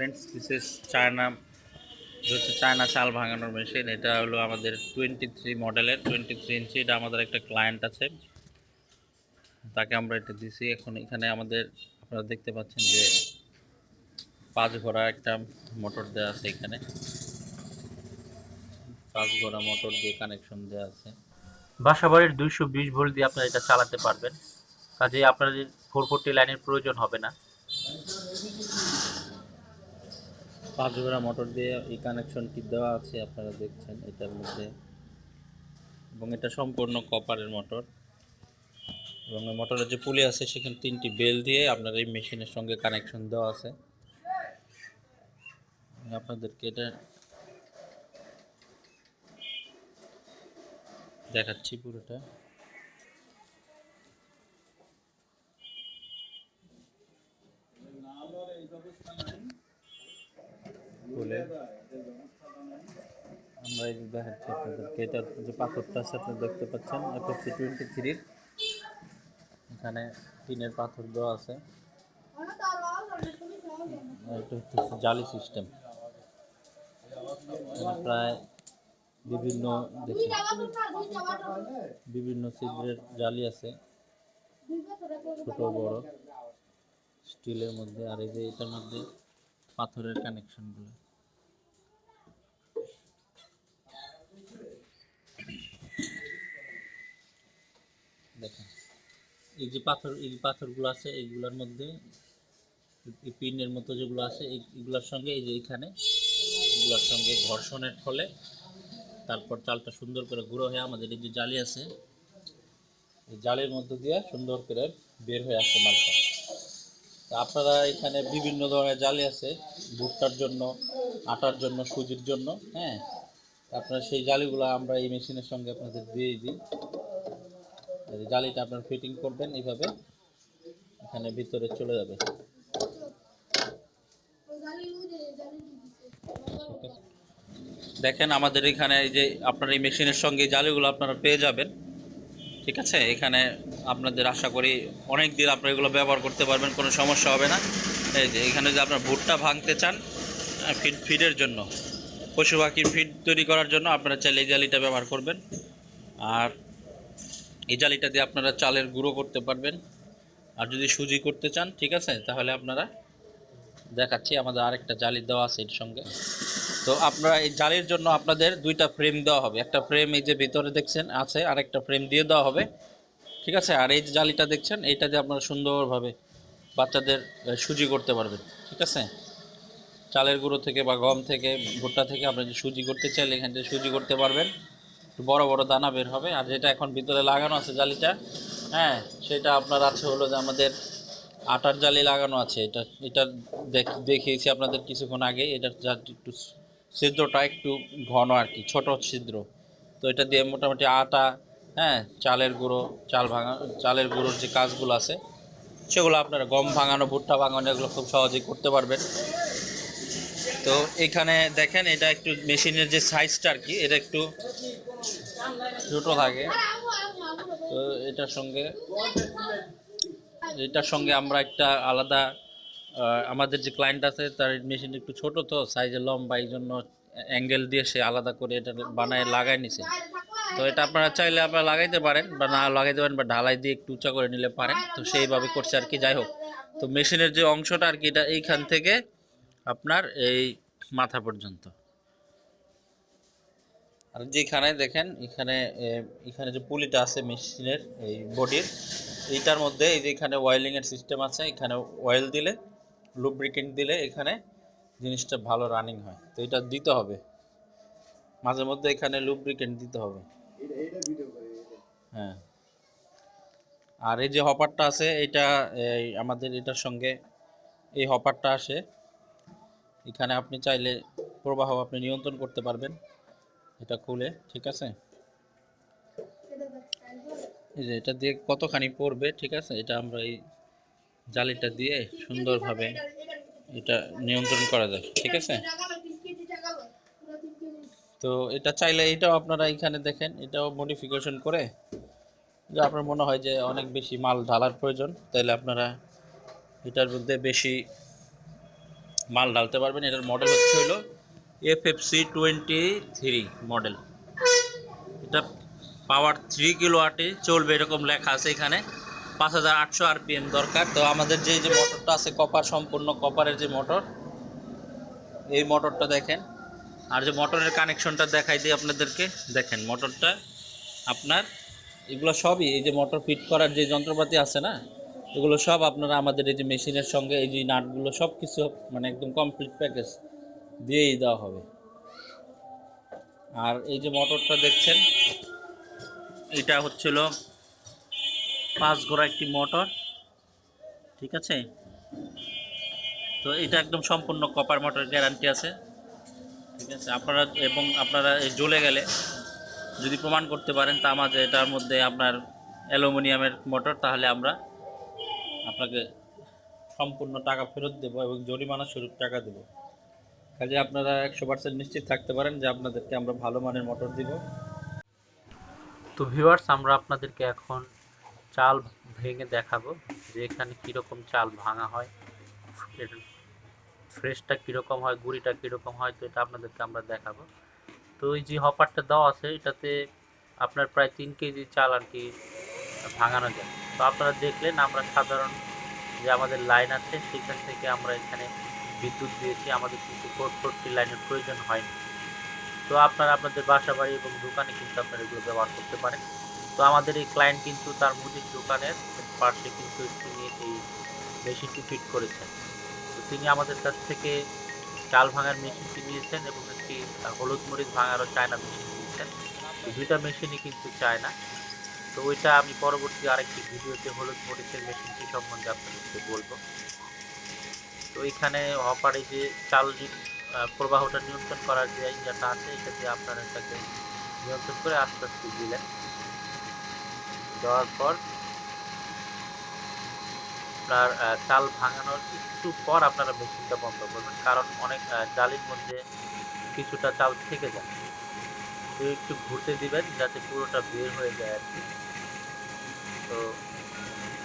Friends this is China হচ্ছে China চাল ভাঙানোর মেশিন এটা হলো আমাদের টোয়েন্টি থ্রি মডেলের টোয়েন্টি থ্রি ইঞ্চি এটা আমাদের একটা ক্লায়েন্ট আছে। তাকে আমরা এটা দিছি, এখন এখানে আমাদের আপনারা দেখতে পাচ্ছেন যে পাঁচ ঘোড়া একটা মোটর দেওয়া আছে এখানে। পাঁচ ঘোড়া মোটর দিয়ে কানেকশন দেওয়া আছে। বাসাবাড়ির দুইশো বিশ ভোল্ট দিয়ে আপনারা এটা চালাতে পারবেন। কাজেই আপনাদের ফোর ফোরটি লাইনের প্রয়োজন হবে না। পাঁচ ঘোড়া মোটর দিয়ে এই কানেকশনটি দেওয়া আছে আপনারা দেখছেন এটার মধ্যে। এবং এটা সম্পূর্ণ কপারের মোটর এবং মোটরের যে পুলি আছে, সেখানে তিনটি বেল দিয়ে আপনার এই মেশিনের সঙ্গে কানেকশন দেওয়া আছে। আপনাদেরকে এটা দেখাচ্ছি পুরোটা। খুলে আমরা এই দেখাচ্ছি আপনাদেরকে এটার যে পাথরটা আছে আপনারা দেখতে পাচ্ছেন এফএসসি টোয়েন্টি থ্রির এখানে টিনের পাথর দেওয়া আছে। এটা হচ্ছে জালি সিস্টেম প্রায় বিভিন্ন বিভিন্ন ছিদ্রের জালি আছে, ছোট, বড়, স্টিলের মধ্যে, আর এই যে এটার মধ্যে পাথরের কানেকশনগুলো দেখেন এই যে পাথর, এই পাথরগুলো আছে, এইগুলোর মধ্যে, এই পিনের মতো যেগুলো আছে, এই- এগুলোর সঙ্গে, এই যে এখানে, এগুলোর সঙ্গে ঘর্ষণের ফলে তারপর চালটা সুন্দর করে গুঁড়ো হয়ে আমাদের এই যে জালি আছে, এই জালের মধ্যে দিয়ে সুন্দর করে বের হয়ে আসছে মালটা। আপনারা এখানে বিভিন্ন ধরনের জালি আছে, ভুট্টার জন্য, আটার জন্য, সুজির জন্য হ্যাঁ? আপনারা সেই জালিগুলো আমরা এই মেশিনের সঙ্গে আপনাদের দিয়ে দিই। জালিটা আপনার ফিটিং করবেন এইভাবে, এখানে ভিতরে চলে যাবে। দেখেন আমাদের এখানে এই যে আপনার এই মেশিনের সঙ্গে জালিগুলো আপনারা পেয়ে যাবেন। ঠিক আছে? এখানে আপনাদের আশা করি অনেক দিন আপনারা এগুলো ব্যবহার করতে পারবেন, কোনো সমস্যা হবে না। এই যে এখানে যদি আপনার ভুট্টা ভাঙতে চান ফিড ফিডের জন্য, পশু পাখির ফিড তৈরি করার জন্য আপনারা চাইলে এই জালিটা ব্যবহার করবেন। আর এই জালিটা দিয়ে আপনারা চালের গুঁড়ো করতে পারবেন। আর যদি সুজি করতে চান, ঠিক আছে? তাহলে আপনারা দেখাচ্ছি, আমাদের আরেকটা জালি দেওয়া আছে এর সঙ্গে। তো আপনারা এই জালির জন্য আপনাদের দুইটা ফ্রেম দেওয়া হবে। একটা ফ্রেম এই যে ভিতরে দেখছেন, আছে, আরেকটা ফ্রেম দিয়ে দেওয়া হবে। ঠিক আছে? আর এই জালিটা দেখছেন, এইটা দিয়ে আপনারা সুন্দরভাবে বাচ্চাদের সুজি করতে পারবেন। ঠিক আছে? চালের গুঁড়ো থেকে বা গম থেকে, ভুট্টা থেকে আপনি সুজি করতে চাইলে এখান থেকে সুজি করতে পারবেন। বড় বড় দানা বের হবে। আর যেটা এখন ভিতরে লাগানো আছে জালিটা হ্যাঁ সেটা আপনার আছে হলো যে আমাদের আটার জালি লাগানো আছে। এটা এটা দেখ- দেখিয়েছি আপনাদের কিছুক্ষণ আগে এটা যা একটু ছিদ্রটা একটু ঘন আর কি, ছোট ছিদ্র। তো এটা দিয়ে মোটামুটি আটা হ্যাঁ চালের গুঁড়ো, চাল ভাঙা, চালের গুঁড়োর যে কাজগুলো আছে, সেগুলো আপনারা গম ভাঙানো, ভুট্টা ভাঙানো, এগুলো খুব সহজেই করতে পারবেন। তো এখানে দেখেন, এটা একটু মেশিনের যে সাইজটা আর কি, এটা একটু ছোটো থাকে তো এটার সঙ্গে এটার সঙ্গে আমরা একটা আলাদা আমাদের যে ক্লায়েন্ট আছে, তার মেশিন একটু ছোট তো সাইজে লম্বা, এই জন্য অ্যাঙ্গেল দিয়ে সে আলাদা করে এটা বানায় লাগাই নিছে। তো এটা আপনারা চাইলে আপনারা লাগাইতে পারেন, বা না লাগাইতে পারেন, বা ঢালাই দিয়ে একটু উঁচা করে নিলে পারেন। তো সেইভাবে করছে আর কি, যাই হোক। তো মেশিনের যে অংশটা আর কি, এটা এইখান থেকে আপনার এই মাথা পর্যন্ত। আর যেখানে দেখেন এখানে এখানে যে পুলিটা আছে মেশিনের এই বডির এইটার মধ্যে এই যে এখানে ওয়েলিং এর সিস্টেম আছে এখানে অয়েল দিলে লুব্রিকেন্ট দিলে এখানে জিনিসটা ভালো রানিং হয়। তো এটা দিতে হবে। মাঝে মধ্যে এখানে লুব্রিকেন্ট দিতে হবে। হ্যাঁ। আর এই যে হপারটা আছে এটা আমাদের এটার সঙ্গে এই হপারটা আসে। এখানে আপনি চাইলে প্রবাহ আপনি নিয়ন্ত্রণ করতে পারবেন। এটা খুলে, ঠিক আছে? এই যে এটা দিয়ে কতখানি পড়বে, ঠিক আছে? এটা আমরা এই জালিটা দিয়ে সুন্দরভাবে এটা নিয়ন্ত্রণ করা যায়, ঠিক আছে? তো এটা চাইলে এটাও আপনারা এখানে দেখেন, এটাও মডিফিকেশন করে যে আপনার মনে হয় যে অনেক বেশি মাল ঢালার প্রয়োজন তাহলে আপনারা এটার মধ্যে বেশি মাল ঢালতে পারবেন। এটার মডেল হচ্ছে হলো F F C twenty three model এটা পাওয়ার থ্রি কিলো আটে চলবে এরকম লেখা আছে এখানে। পাঁচ হাজার আটশো আরপিএম দরকার। তো আমাদের যে যে মোটরটা আছে কপার সম্পূর্ণ কপারের যে মোটর এই মোটরটা দেখেন। আর যে মোটরের কানেকশনটা দেখাই দিই আপনাদেরকে। দেখেন মোটরটা আপনার, এগুলো সবই এই যে মোটর ফিট করার যে যন্ত্রপাতি আছে না, এগুলো সব আপনারা আমাদের এই যে মেশিনের সঙ্গে এই যে নাটগুলো সব কিছু মানে একদম কমপ্লিট প্যাকেজ দিয়েই দেওয়া হবে। আর এই যে মোটরটা দেখছেন, এটা হচ্ছিল পাঁচ ঘোড়া একটি মোটর, ঠিক আছে? তো এটা একদম সম্পূর্ণ কপার মোটর গ্যারান্টি আছে, ঠিক আছে? আপনারা এবং আপনারা জ্বলে গেলে যদি প্রমাণ করতে পারেন তা আমাদের, এটার মধ্যে আপনার অ্যালুমিনিয়ামের মোটর, তাহলে আমরা আপনাকে সম্পূর্ণ টাকা ফেরত দেবো এবং জরিমানা স্বরূপ টাকা দেবো। কাজে আপনারা একশো পার্সেন্ট নিশ্চিত থাকতে পারেন যে আপনাদেরকে আমরা ভালো মানের মোটর দিব। তো ভিউয়ার্স আমরা আপনাদেরকে এখন চাল ভেঙে দেখাবো যে এখানে কীরকম চাল ভাঙা হয় ফ্রেশটা কীরকম হয়, গুঁড়িটা কীরকম হয়, তো এটা আপনাদেরকে আমরা দেখাবো। তো এই যে হপারটা দেওয়া আছে, এটাতে আপনার প্রায় তিন কেজি চাল আর কি ভাঙানো যায়। তো আপনারা দেখলেন, আমরা সাধারণ যে আমাদের লাইন আছে, সেখান থেকে আমরা এখানে বিদ্যুৎ দিয়েছি, আমাদের কিন্তু ফোর ফোরটি লাইনের প্রয়োজন হয়নি। তো আপনারা আপনাদের বাসা বাড়ি এবং দোকানে কিন্তু আপনারা এগুলো ব্যবহার করতে পারেন। তো আমাদের এই ক্লায়েন্ট কিন্তু তার মুদির দোকানের পাশে কিন্তু তিনি এই মেশিনটি ফিট করেছেন। তো তিনি আমাদের কাছ থেকে চাল ভাঙার মেশিনটি নিয়েছেন এবং একটি হলুদ মরিচ ভাঙারও চায়না মেশিন নিয়েছেন। দুইটা মেশিনই কিন্তু চায় না তো ওইটা আমি পরবর্তী আরেকটি ভিডিওতে হলুদ মরিচের মেশিনটি সম্বন্ধে আপনাদেরকে বলব। তো এখানে হপারে যে চাল প্রবাহটা নিয়ন্ত্রণ করার যে ইয়েটা আছে, এটা দিয়ে আপনারা এটাকে নিয়ন্ত্রণ করে আস্তে আস্তে দিলেন। দেওয়ার পর আপনার চাল ভাঙানোর একটু পর আপনারা মেশিনটা বন্ধ করবেন, কারণ অনেক জালির মধ্যে কিছুটা চাল থেকে যায়। তো একটু ঘুরতে দিবেন, যাতে পুরোটা বের হয়ে যায় আর কি। তো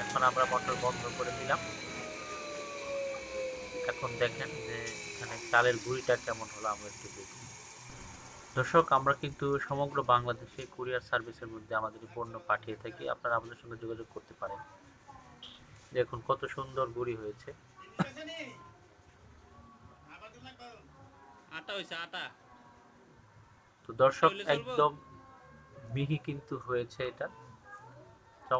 এখন আমরা মোটর বন্ধ করে দিলাম। এখন দেখেন যে এখানে চালের গুঁড়িটা কেমন হলো আমরা একটু দেখি। দর্শক আমরা কিন্তু সমগ্র বাংলাদেশে কুরিয়ার সার্ভিসের মধ্যে আমাদের পণ্য পাঠিয়ে থাকি। আপনারা আমাদের সঙ্গে যোগাযোগ করতে পারেন। দেখুন কত সুন্দর গুড়ি হয়েছে। তো দর্শক একদম মিহি কিন্তু হয়েছে এটা।